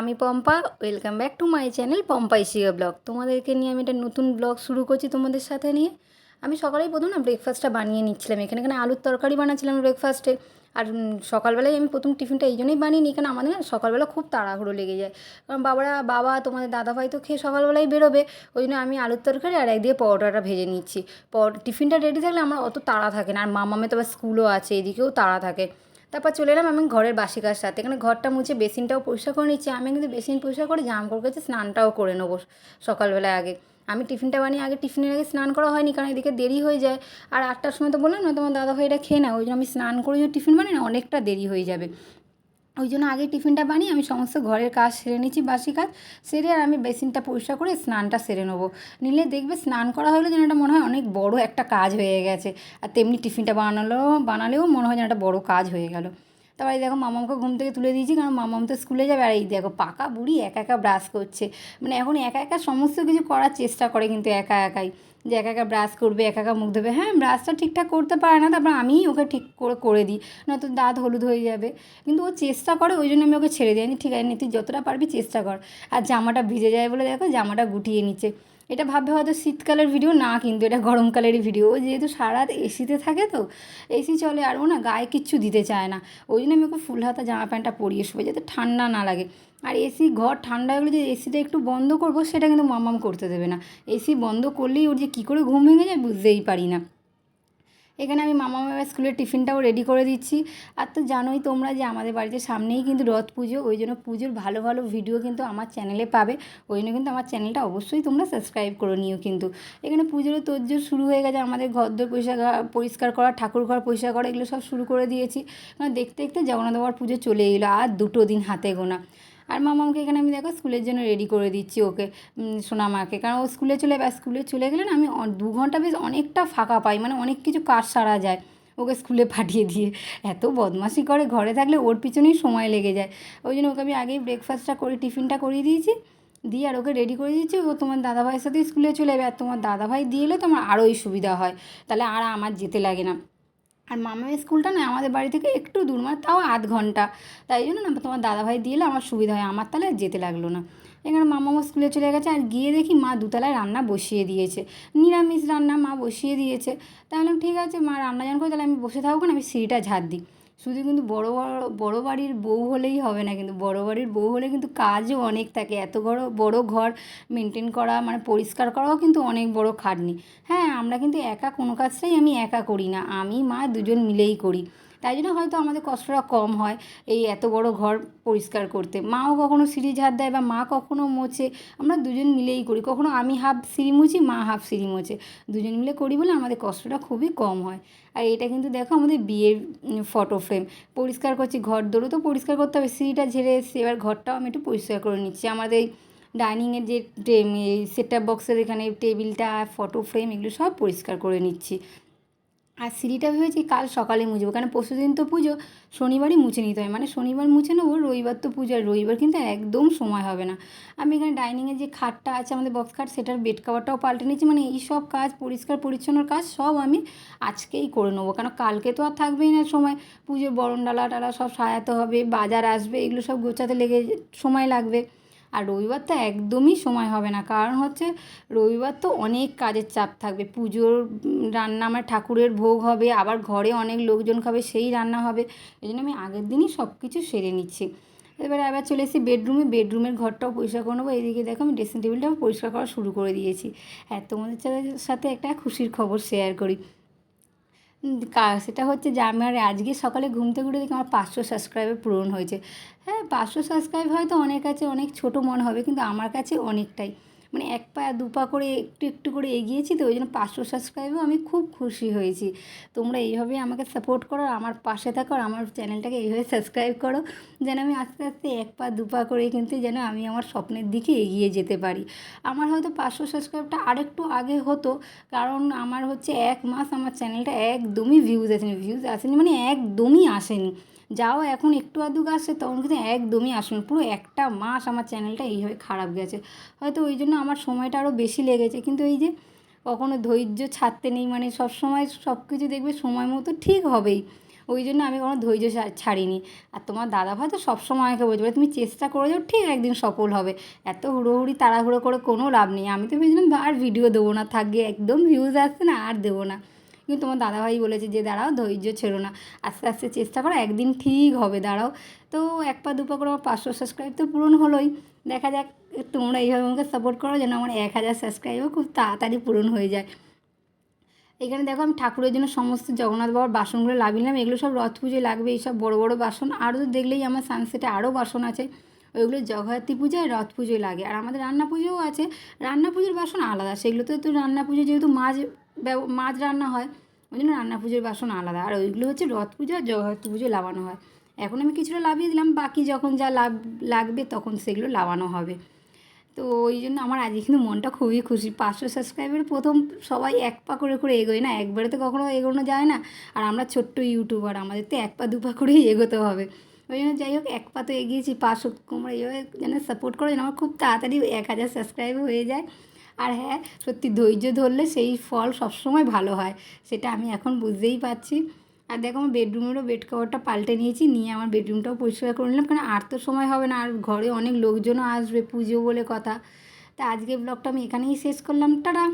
আমি Pompa welcome back to my channel Pompai Shia blog তোমাদেরকে নিয়ে আমি একটা নতুন ব্লগ শুরু করছি তোমাদের সাথে নিয়ে। আমি সকালেই প্রথম না ব্রেকফাস্টটা বানিয়ে নিচ্ছিলাম। এখানে এখানে আলুর তরকারি বানাচ্ছিলাম ব্রেকফাস্টে আর সকালবেলায় আমি প্রথম টিফিনটা এই জন্যই বানিয়ে নিই, কারণ আমাদের না সকালবেলা খুব তাড়াহুড়ো লেগে যায়। কারণ বাবারা, বাবা, তোমাদের দাদাভাই তো খেয়ে সকালবেলায় বেরোবে। ওই জন্য আমি আলুর তরকারি আর একদিকে পরোটাটা ভেজে নিচ্ছি। পর টিফিনটা রেডি থাকলে আমার অত তাড়া থাকে না। আর মামামে তো আবার স্কুলও আছে, এদিকেও তাড়া থাকে। তারপর চলে এলাম আমি ঘরের বাসিকার সাথে এখানে ঘরটা মুছে বেসিনটাও পরিষ্কার করে নিচ্ছি। আমি কিন্তু বেসিন পরিষ্কার করে জাম করে গেছে স্নানটাও করে নেব সকালবেলায় আগে। আমি টিফিনটা বানিয়ে আগে টিফিনের আগে স্নান করা হয়নি, কারণ এদিকে দেরি হয়ে যায়। আর আটটার সময় তো বললাম না, তোমার দাদা ভাই এটা খেয়ে না ওই জন্য আমি স্নান করে যদি টিফিন বানাই না, অনেকটা দেরি হয়ে যাবে। ওই জন্য আগে টিফিনটা বানিয়ে আমি সমস্ত ঘরের কাজ সেরে নিচ্ছি বাসি কাজ সেরে আর আমি বেসিনটা পরিষ্কার করে স্নানটা সেরে নেব। নিলে দেখবে স্নান করা হলে যেন এটা মনে হয় অনেক বড় একটা কাজ হয়ে গেছে। আর তেমনি টিফিনটা বানালেও বানালেও মনে হয় যেন একটা বড় কাজ হয়ে গেল। তারপরে দেখো মামামকে ঘুম থেকে তুলে দিয়েছি, কারণ মামাম তো স্কুলে যাবে। আর এই দেখো পাকা বুড়ি একা একা ব্রাশ করছে। মানে এখন একা একা সমস্ত কিছু করার চেষ্টা করে কিন্তু একা একাই। যে এক একা ব্রাশ করবে, একা একা মুখ ধোবে। হ্যাঁ ব্রাশটা ঠিকঠাক করতে পারে না, তারপর আমিই ওকে ঠিক করে করে দিই। নয়তো দাঁত হলুদ হয়ে যাবে। কিন্তু ও চেষ্টা করে, ওই জন্য আমি ওকে ছেড়ে দিই ঠিক আছে তুই যতটা পারবি চেষ্টা কর। আর জামাটা ভিজে যায় বলে দেখো, জামাটা গুটিয়ে নিচ্ছে এটা ভাববে হয়তো শীতকালের ভিডিও, না কিন্তু এটা গরমকালেরই ভিডিও। যেহেতু সারা এসিতে থাকে তো, এসি চলে আর ও না গায়ে কিচ্ছু দিতে চায় না। ওই জন্য আমি ওকে ফুল হাতা জামা প্যান্টটা পরিয়ে শুয়ে যাতে ঠান্ডা না লাগে। আর এসি ঘর ঠান্ডা হলে যে এসিটা একটু বন্ধ করব, সেটা কিন্তু মামাম করতে দেবে না। এসি বন্ধ করলেই ওর যে কী করে ঘুম ভেঙে যায় বুঝতেই পারি না। এখানে আমি মামা মামার স্কুলের টিফিনটাও রেডি করে দিচ্ছি। আর তো জানোই তোমরা যে আমাদের বাড়িতে সামনেই কিন্তু রথ পুজো, ওই জন্য পুজোর ভালো ভালো ভিডিও কিন্তু আমার চ্যানেলে পাবে। ওই জন্য কিন্তু আমার চ্যানেলটা অবশ্যই তোমরা সাবস্ক্রাইব করে নিও কিন্তু। এখানে পুজোরও তোরজোর শুরু হয়ে গেছে, আমাদের ঘরদোর পরিষ্কার পরিষ্কার করা, ঠাকুর ঘর পরিষ্কার করা, এগুলো সব শুরু করে দিয়েছি। দেখতে দেখতে জগন্নাথ বাবার পুজো চলে এলো, আর দুটো দিন হাতে গোনা। আর মামাকে এখানে আমি দেখো স্কুলের জন্য রেডি করে দিচ্ছি ওকে সোনামাকে। কারণ ও স্কুলে চলে বা স্কুলে চলে গেলে না আমি দু ঘণ্টা বেশ অনেকটা ফাঁকা পাই মানে অনেক কিছু কাজ সারা যায় ওকে স্কুলে পাঠিয়ে দিয়ে। এত বদমাশি করে ঘরে থাকলে ওর পিছনেই সময় লেগে যায়। ওই জন্য ওকে আমি আগেই ব্রেকফাস্টটা করে, টিফিনটা করিয়ে দিয়েছি, দিয়ে আর ওকে রেডি করে দিয়েছি, ও তোমার দাদাভাইয়ের সাথে স্কুলে চলে যাবে। আর তোমার দাদাভাই দিয়ে এলে তোমার আরোই সুবিধা হয়, তাহলে আর আমার যেতে লাগে না। আর মামার স্কুলটা না আমাদের বাড়ি থেকে একটু দূর মানে তাও আধ ঘণ্টা। তাই জন্য না তোমার দাদাভাই দিয়ে আমার সুবিধা হয়, আমার তাহলে আর যেতে লাগল না। এখানে মামা মা স্কুলে চলে গেছে, আর গিয়ে দেখি মা দুতলায় রান্না বসিয়ে দিয়েছে। নিরামিষ রান্না মা বসিয়ে দিয়েছে। তাহলে ঠিক আছে, মা রান্না যখন করে, তাহলে আমি বসে থাকব না আমি সিঁড়িটা ঝাড় দিই। শুধু কিন্তু বড় বড় বড় বাড়ির বউ হলেই হবে না কিন্তু, বড়ো বাড়ির বউ হলে কিন্তু কাজও অনেক থাকে। এত বড় বড় ঘর মেনটেন করা মানে পরিষ্কার করাও কিন্তু অনেক বড় খাটনি। হ্যাঁ আমরা কিন্তু একা কোনো কাজটাই আমি একা করি না। আমি, মা দুজন মিলেই করি। তাই জন্য হয়তো আমাদের কষ্টটা কম হয় এই এত বড় ঘর পরিষ্কার করতে। মাও কখনো সিঁড়ি ঝাড় দেয় বা মা কখনো মোছে। আমরা দুজন মিলেই করি। কখনো আমি হাফ সিঁড়ি মুছি, মা হাফ সিঁড়ি মোছে। দুজন মিলে করি বলে আমাদের কষ্টটা খুবই কম হয়। আর এটা কিন্তু দেখো আমাদের বিয়ের ফটো ফ্রেম পরিষ্কার করছি, ঘর দৌড়ও তো পরিষ্কার করতে হবে। সিঁড়িটা ঝেড়ে এসছি। এবার ঘরটাও আমি একটু পরিষ্কার করে নিচ্ছি। আমাদের ডাইনিংয়ের যে সেট আপ বক্সের এখানে টেবিলটা ফটো ফ্রেম এগুলো সব পরিষ্কার করে নিচ্ছি। আর সিঁড়িটা ভেবেছি কাল সকালে মুছবো। কারণ পরশু দিন তো পুজো, শনিবারই মুছে নিতে হয়। মানে শনিবার মুছে নেব, রবিবার তো পুজো, আর রবিবার কিন্তু একদম সময় হবে না। আমি এখানে ডাইনিংয়ে যে খাটটা আছে, আমাদের বক্স খাট, সেটার বেড কাভারটাও পাল্টে নিচ্ছি মানে এই সব কাজ, পরিষ্কার পরিচ্ছন্নর কাজ, সব আমি আজকেই করে নেব। কারণ কালকে তো আর থাকবেই না সময়। পুজোর বরণ ডালা টালা সব সাজাতে হবে, বাজার আসবে, এগুলো সব গোছাতে লেগে সময় লাগবে। আর রবিবার তো একদমই সময় হবে না। কারণ হচ্ছে রবিবার তো অনেক কাজের চাপ থাকবে। পুজোর রান্না আমার ঠাকুরের ভোগ হবে, আবার ঘরে অনেক লোকজন খাবে, সেই রান্না হবে। এই জন্য আমি আগের দিনই সব কিছু সেরে নিচ্ছি। এবারে আবার চলে এসেছি বেডরুমে। বেডরুমের ঘরটাও পরিষ্কার করে নেব। এইদিকে দেখো আমি ড্রেসিং টেবিলটাও পরিষ্কার করা শুরু করে দিয়েছি। হ্যাঁ তোমাদের সাথে- একটা খুশির খবর শেয়ার করি। সেটা হচ্ছে যে আমার আজকে সকালে ঘুম থেকে দেখি আমার পাঁচশো সাবস্ক্রাইবার পূরণ হয়েছে। হ্যাঁ পাঁচশো সাবস্ক্রাইব হয়তো অনেক কাছে অনেক ছোট মনে হবে, কিন্তু আমার কাছে অনেকটাই। মানে এক পা দু পা করে একটু একটু করে এগিয়েছি তো ওই জন্য পাঁচশো সাবস্ক্রাইবেও আমি খুব খুশি হয়েছি। তোমরা এইভাবেই আমাকে সাপোর্ট করো আমার পাশে থাকো আর আমার চ্যানেলটাকে এইভাবে সাবস্ক্রাইব করো যেন আমি আস্তে আস্তে এক পা দু পা করে কিন্তু যেন আমি আমার স্বপ্নের দিকে এগিয়ে যেতে পারি। আমার হয়তো পাঁচশো সাবস্ক্রাইবটা আরেকটু আগে হতো কারণ আমার হচ্ছে এক মাস আমার চ্যানেলটা একদমই ভিউজ আসেনি ভিউজ আসেনি মানে একদমই আসেনি। যাও এখন একটু আধটু আসছে তখন কিন্তু একদমই আসুন পুরো একটা মাস আমার চ্যানেলটা এইভাবে খারাপ গেছে। হয়তো ওই জন্য আমার সময়টা আরও বেশি লেগেছে। কিন্তু এই যে কখনো ধৈর্য ছাড়তে নেই মানে সব সময় সব কিছু দেখবে সময় মতো ঠিক হবেই। ওই জন্য আমি কোনো ধৈর্য ছাড়িনি। আর তোমার দাদা ভাই তো সবসময় আমাকে বলছে বলে, তুমি চেষ্টা করে যাও ঠিক একদিন সফল হবে। এত হুড়োহুড়ি তাড়াহুড়ো করে কোনো লাভ নেই। আমি তো ভেবেছিলাম আর ভিডিও দেবো না থাকবে একদম ভিউজ আসছে না আর দেবো না। কিন্তু তোমার দাদাভাই বলেছে যে, দাঁড়াও, ধৈর্য ছেড়ো না। আস্তে আস্তে চেষ্টা করো, একদিন ঠিক হবে, দাঁড়াও। তো এক পা, দু পা করে আমার পাঁচশো সাবস্ক্রাইব তো পূরণ হলোই। দেখা যাক, তোমরা এইভাবে আমাকে সাপোর্ট করো যেন আমার এক হাজার সাবস্ক্রাইবও খুব তাড়াতাড়ি পূরণ হয়ে যায়। এখানে দেখো, আমি ঠাকুরের জন্য সমস্ত জগন্নাথ বাবার বাসনগুলো লাগিয়ে এগুলো সব রথ পুজোয় লাগবে, এইসব বড় বড় বাসন। আরও দেখলেই আমার সানসেটে আরও বাসন আছে। ওইগুলো জগদ্ধাত্রী পূজায় রথ পুজোয় লাগে। আর আমাদের রান্না পুজোও আছে। রান্না পুজোর বাসন আলাদা। সেগুলোতে তো রান্না পুজো যেহেতু মাছ মাছ রান্না হয় ওই জন্য রান্না পুজোর বাসন আলাদা। আর ওইগুলো হচ্ছে রথ পুজো আর জগদ্ধাত্রী পুজোয় লাগানো হয়। এখন আমি কিছুটা লাভিয়ে দিলাম। বাকি যখন যা লাভ, লাগবে তখন সেগুলো লাগানো হবে। তো ওই জন্য আমার আজকে কিন্তু মনটা খুবই খুশি। পাঁচশো সাবস্ক্রাইবার প্রথম সবাই এক পা করে করে এগোয় না? একবারে তো কখনো এগোনো যায় না। আর আমরা ছোট্ট ইউটিউবার আমাদের তো এক পা, দু পা করেই এগোতে হবে। ওই জন্য যাই হোক, এক পা তো এগিয়েছি পাঁচশো তোমরা এইভাবে যেন সাপোর্ট করো, যেন আমার খুব তাড়াতাড়ি এক হাজার সাবস্ক্রাইব হয়ে যায়। আর হ্যাঁ সত্যি ধৈর্য ধরলে সেই ফল সবসময় ভালো হয়, সেটা আমি এখন বুঝতেই পারছি। আর দেখো, আমার বেডরুমেরও বেড কভারটা পাল্টে নিয়েছি, নিয়ে আমার বেডরুমটাও পরিষ্কার করে নিলাম, কারণ আর তো সময় হবে না, আর ঘরে অনেক লোকজনও আসবে, পুজো বলে কথা। তা আজকে ব্লগটা আমি এখানেই শেষ করলাম, টাটা!